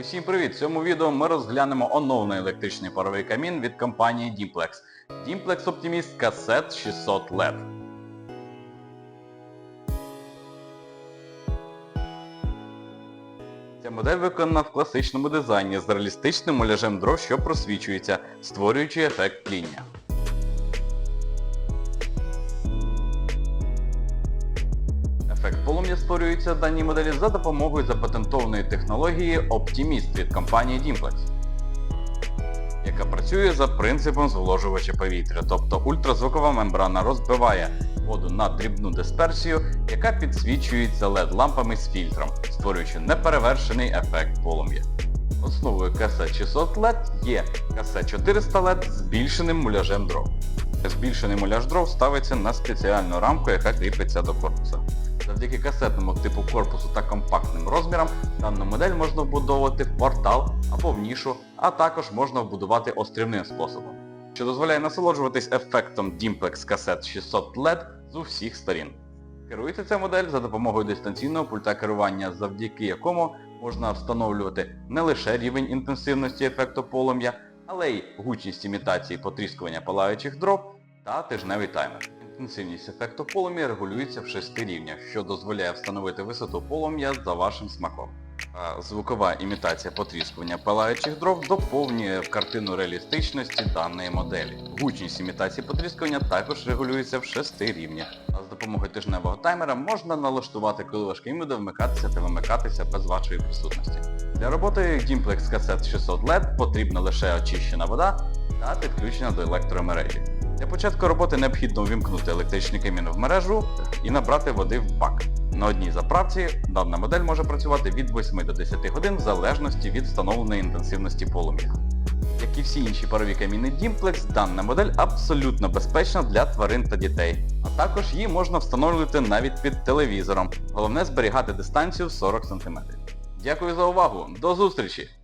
Усім привіт! В цьому відео ми розглянемо оновлений електричний паровий камін від компанії Dimplex. Dimplex Optimist Cassette 600 LED. Ця модель виконана в класичному дизайні з реалістичним муляжем дров, що просвічується, створюючи ефект тління. Ефект полум'я створюється в даній моделі за допомогою запатентованої технології Optimist від компанії Dimplex, яка працює за принципом зволожувача повітря, тобто ультразвукова мембрана розбиває воду на дрібну дисперсію, яка підсвічується LED-лампами з фільтром, створюючи неперевершений ефект полум'я. Основою касет 600 LED є касет 400 LED з збільшеним муляжем дров. Збільшений муляж дров ставиться на спеціальну рамку, яка кріпиться до корпуса. Завдяки касетному типу корпусу та компактним розмірам дану модель можна вбудовувати в портал або в нішу, а також можна вбудувати острівним способом, що дозволяє насолоджуватись ефектом Dimplex Cassette 600 LED з усіх сторін. Керується ця модель за допомогою дистанційного пульта керування, завдяки якому можна встановлювати не лише рівень інтенсивності ефекту полум'я, але й гучність імітації потріскування палаючих дров та тижневий таймер. Інтенсивність ефекту полум'я регулюється в шести рівнях, що дозволяє встановити висоту полум'я за вашим смаком. А звукова імітація потріскування палаючих дров доповнює картину реалістичності даної моделі. Гучність імітації потріскування також регулюється в шести рівнях. А з допомогою тижневого таймера можна налаштувати, коли камін буде вмикатися та вимикатися без вашої присутності. Для роботи Dimplex Cassette 600 LED потрібна лише очищена вода та підключення до електромережі. Для початку роботи необхідно увімкнути електричний камін в мережу і набрати води в бак. На одній заправці дана модель може працювати від 8 до 10 годин в залежності від встановленої інтенсивності полум'я. Як і всі інші парові каміни Dimplex, дана модель абсолютно безпечна для тварин та дітей. А також її можна встановлювати навіть під телевізором. Головне зберігати дистанцію в 40 см. Дякую за увагу, до зустрічі!